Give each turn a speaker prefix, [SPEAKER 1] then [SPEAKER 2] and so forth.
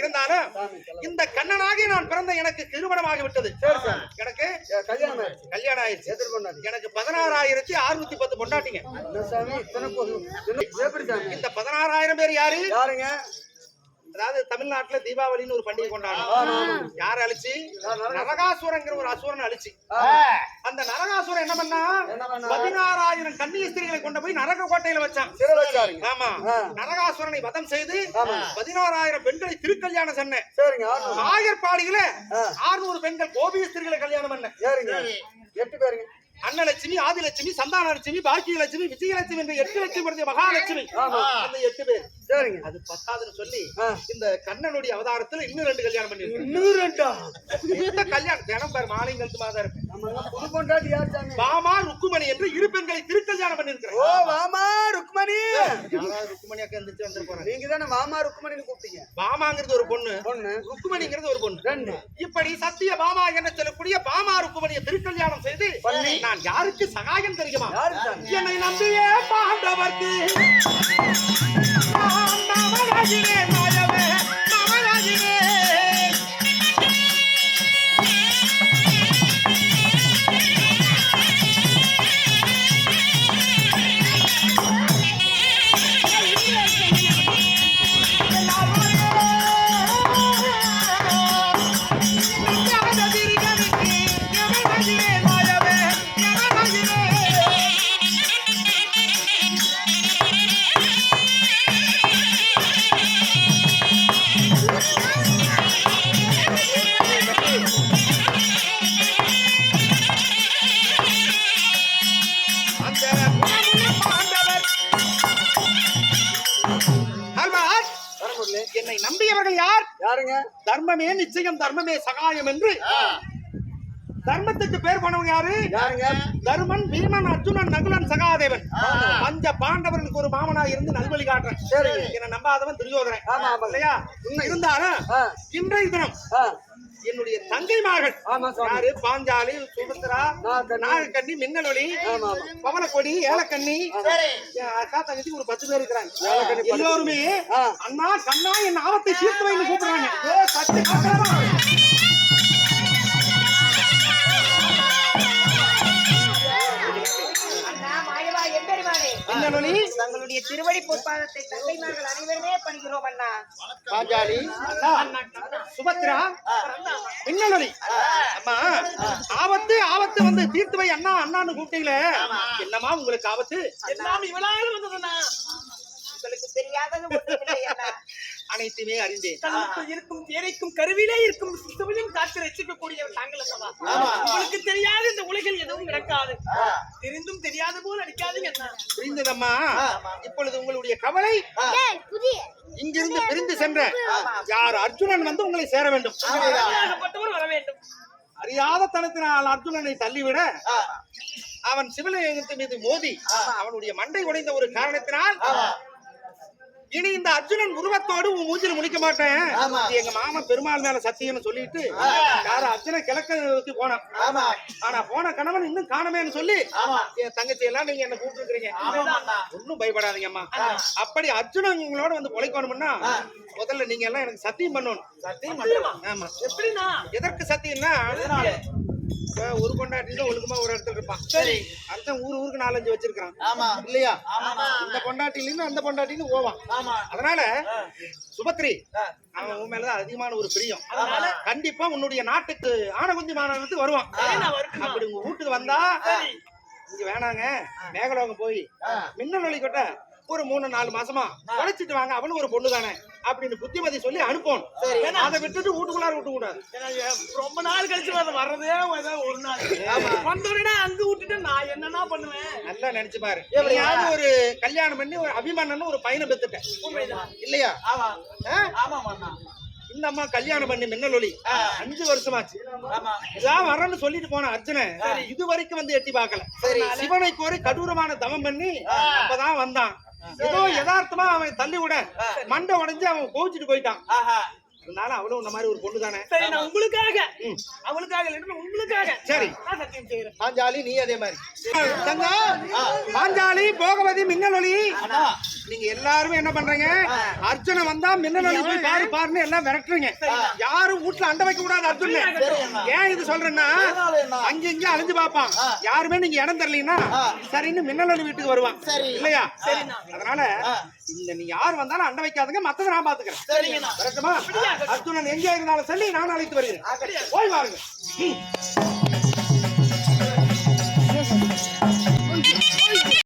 [SPEAKER 1] இருந்தாலும். இந்த கண்ணனாகி நான் பிறந்த எனக்கு திருமணமாகி விட்டது எனக்கு
[SPEAKER 2] கல்யாணம் ஆயிடுச்சு.
[SPEAKER 1] எனக்கு பதினாறாயிரத்தி அறுநூத்தி பத்து பொண்டாட்டிங்க. இந்த பதினாறாயிரம் பேர் யாரு?
[SPEAKER 2] யாருங்க?
[SPEAKER 1] அதாவது தமிழ்நாட்டுல தீபாவளின்னு ஒரு பண்டிகை கொண்டாடும். யார அழிச்சு? நரகாசுரங்கிற ஒரு அசுரன் அழிச்சு. அந்த நரகாசுரன் என்ன பண்ணா? பதினாறாயிரம் கன்னிய ஸ்திரீகளை கொண்டு போய் நரக கோட்டையில வச்சான் ஆமா. நரகாசுரனை வதம் செய்து. பதினாறாயிரம் பெண்களை திருக்கல்யாணம் சொன்னேன். ஆயர்பாடியில. ஆறுநூறு பெண்கள் கோபிய ஸ்திரீகளை கல்யாணம் பண்ண
[SPEAKER 2] எட்டு பேருங்க.
[SPEAKER 1] அன்னலட்சுமி ஆதிலட்சுமி சந்தானலட்சுமி பாக்கியலட்சுமி விஜயலட்சுமி என்ற எட்டு லட்சுமி வருது மகாலட்சுமி. அந்த எட்டு பேர்.
[SPEAKER 2] சரிங்க.
[SPEAKER 1] அது பத்தாதுன்னு சொல்லி. இந்த கண்ணனுடைய அவதாரத்துல இன்னும் ரெண்டு கல்யாணம் பண்ணிருக்கேன்
[SPEAKER 2] இன்னும் ரெண்டா?
[SPEAKER 1] இந்த கல்யாணம் தினம் பேர் மாலை கழுத்து மாதம் இருக்கு. பாமா ருக்குமணி என்று இரு பெண்களை திருக்கல்யாணம் பண்ணிருக்கிறேன்
[SPEAKER 2] ஓ ருக்மணி
[SPEAKER 1] யாராவது ருக்குமணி அக்கா எந்திரிச்சு வந்து போறாங்க?
[SPEAKER 2] நீங்க தானே மாமா ருக்மணின்னு கூப்பிட்டீங்க.
[SPEAKER 1] பாமாங்கிறது ஒரு பொண்ணு.
[SPEAKER 2] பொண்ணு.
[SPEAKER 1] ருக்குமணிங்கிறது ஒரு பொண்ணு.
[SPEAKER 2] ரெண்டு.
[SPEAKER 1] இப்படி சத்திய பாமா என்று சொல்லக்கூடிய பாமா ருக்குமணியை திருக்கல்யாணம் செய்து
[SPEAKER 2] பண்ணி.
[SPEAKER 1] நான் யாருக்கு சகாயம் தெரியுமா? என்னை நம்பியே பாண்டவர்க்கு. நான் நம்பியவர்கள் யார்?
[SPEAKER 2] யாருங்க?
[SPEAKER 1] தர்மமே நிச்சயம் தர்மமே சகாயம் என்று. தர்மத்துக்கு பேர் போனவங்க யாரு?
[SPEAKER 2] யாருங்க?
[SPEAKER 1] தருமன் பீமன் அர்ஜுனன் நகுலன் சகாதேவன். பஞ்ச பாண்டவர்களுக்கு ஒரு மாமனா இருந்து நல்வழி காட்டுறேன். என்ன நம்பாதவன். இல்லையா? இருந்தாலும் இன்றைய தினம் என்னுடைய தங்கைமார்கள்
[SPEAKER 2] ஆமா சாமி
[SPEAKER 1] யாரு பாஞ்சாலி சுபத்ரா
[SPEAKER 2] நாகக்கண்ணி. ஆமா.
[SPEAKER 1] பவனக்கொடி ஏலக்கண்ணி அக்கா தங்கச்சி ஒரு பத்து பேர் இருக்கிறாங்க. எல்லோருமே. அண்ணா கண்ணா என் ஆபத்தை தீர்த்து வைன்னு கூப்பிடுறாங்க மின்னலொளி
[SPEAKER 3] தங்களுடைய திருவடி பொற்பாதத்தை தந்தைமார்கள் அனைவருமே பணிகிறோம் அண்ணா.
[SPEAKER 1] பாஞ்சாலி சுபத்ரா மின்னலொலி. அம்மா ஆபத்து ஆபத்து வந்து தீர்த்து வை அண்ணா அண்ணான்னு கூப்பிட்டீங்களே. என்னம்மா உங்களுக்கு ஆபத்து?
[SPEAKER 3] எல்லாம் இவளால் வந்ததுண்ணா. உங்களுக்கு தெரியாதது ஒன்றுமில்லை அண்ணா.
[SPEAKER 1] அனைத்துமே அறிந்தேன்.
[SPEAKER 4] இருக்கும் தேரைக்கும் கருவிலே இருக்கும் சிசுவையும் காத்து ரசிக்கக்கூடியவர் தாங்கள் அல்லவா? உங்களுக்கு தெரியாத இந்த உலகில் எதுவும் நடக்காது. தெரிந்தும் தெரியாத போல் அடிக்காதீங்க என்ன
[SPEAKER 1] புரிந்ததம்மா? இப்பொழுது உங்களுடைய கவலை? இங்கிருந்து பிரிந்து சென்ற யார் அர்ஜுனன் வந்து உங்களை சேர வேண்டும்.
[SPEAKER 4] வர வேண்டும்.
[SPEAKER 1] அறியாத தனத்தினால் அர்ஜுனனை தள்ளிவிட அவன் சிவலிங்கத்தின் மீது மோதி அவனுடைய மண்டை உடைந்த ஒரு காரணத்தினால் இனி இந்த அர்ஜுனன் உருவத்தோடு உன் மூஞ்சில முடிக்க மாட்டேன். எங்க மாமன் பெருமாள் மேல சத்தியம்னு சொல்லிட்டு யார அர்ஜுனன் கிழக்க போனான். ஆனா போன கணவன் இன்னும் காணமேன்னு சொல்லி என் தங்கச்சி எல்லாம் நீங்க என்ன கூப்பிட்டு ஒன்னும் பயப்படாதீங்க அம்மா. அப்படி அர்ஜுனன் உங்களோட வந்து பொழைக்கணும்னா முதல்ல நீங்க எல்லாம் எனக்கு சத்தியம் பண்ணணும். சத்தியம் ஆமா.
[SPEAKER 4] எப்படின்னா
[SPEAKER 1] எதற்கு சத்தியம்னா இப்ப ஒரு பொண்டாட்டில ஒழுக்கமா ஒரு இடத்துல இருப்பான்.
[SPEAKER 4] சரி.
[SPEAKER 1] அர்த்தம் ஊர் ஊருக்கு நாலஞ்சு வச்சிருக்கான் ஆமா. இல்லையா? இந்த பொண்டாட்டில அந்த பொண்டாட்டின்னு போவான்
[SPEAKER 4] ஆமா.
[SPEAKER 1] அதனால சுபத்ரி அவன் உன் மேலதான் அதிகமான ஒரு பிரியம். கண்டிப்பா உன்னுடைய நாட்டுக்கு ஆனகுந்தி மாநகரத்துக்கு வருவான்? அப்படி உங்க வீட்டுக்கு வந்தா இங்க வேணாங்க. மேகலோகம் போய் மின்னல் ஒளி கொட்ட ஒரு மூணு நாலு மாசமா உழைச்சிட்டு வாங்க அவனு ஒரு பொண்ணு தானே அப்படின்னு புத்திமதி சொல்லி அனுப்பணும். அதை விட்டுட்டு வீட்டுக்குள்ளார விட்டு கூடாது
[SPEAKER 4] ரொம்ப நாள் கழிச்சு வர வர்றதே ஒரு நாள். வந்தோடனே அங்க விட்டுட்டு நான் என்னன்னா பண்ணுவேன்?
[SPEAKER 1] நல்லா நினைச்சு பாரு. எப்படியாவது ஒரு கல்யாணம் பண்ணி ஒரு அபிமானம்னு ஒரு பையனை பெத்துட்டேன். இல்லையா?
[SPEAKER 4] ஆமா.
[SPEAKER 1] இந்த அம்மா கல்யாணம் பண்ணி மின்னலொலி அஞ்சு வருஷமாச்சு. இதான் வரேன்னு சொல்லிட்டு போன அர்ஜுன இது வரைக்கும் வந்து எட்டி பார்க்கல. சிவனை கோரி கடூரமான தவம் பண்ணி அப்பதான் வந்தான். ஏதோ யதார்த்தமா அவன் தள்ளி விட. மண்டை உடைஞ்சு அவன் கோவிச்சுட்டு போயிட்டான். இருந்தாலும் அவளும் உன்ன மாதிரி ஒரு பொண்ணு தானே
[SPEAKER 4] சரி நான் உங்களுக்காக. அவளுக்காக உங்களுக்காக.
[SPEAKER 1] சரி.
[SPEAKER 4] நான் சத்தியம் செய்யறேன்
[SPEAKER 1] பாஞ்சாலி நீ அதே மாதிரி. பாஞ்சாலி போகவதி மின்னல் ஒளி நீங்க எல்லாருமே என்ன பண்றீங்க? அர்ஜுன வந்தா மின்னல் போய் பாரு பாருன்னு எல்லாம் விரட்டுறீங்க. யாரும் வீட்டுல அண்டை வைக்க கூடாது அர்ஜுன். ஏன் இது சொல்றேன்னா அங்க இங்க அழிஞ்சு பாப்பான் யாருமே நீங்க இடம் தரலீங்கன்னா சரின்னு மின்னல் வீட்டுக்கு வருவான். இல்லையா? அதனால இந்த நீ யார் வந்தாலும் அண்டை வைக்காதுங்க மத்தத நான் பாத்துக்கிறேன். வரட்டுமா? அர்ஜுனன் எங்க இருந்தாலும் சொல்லி நான் அழைத்து வருகிறேன். போய் வாருங்க.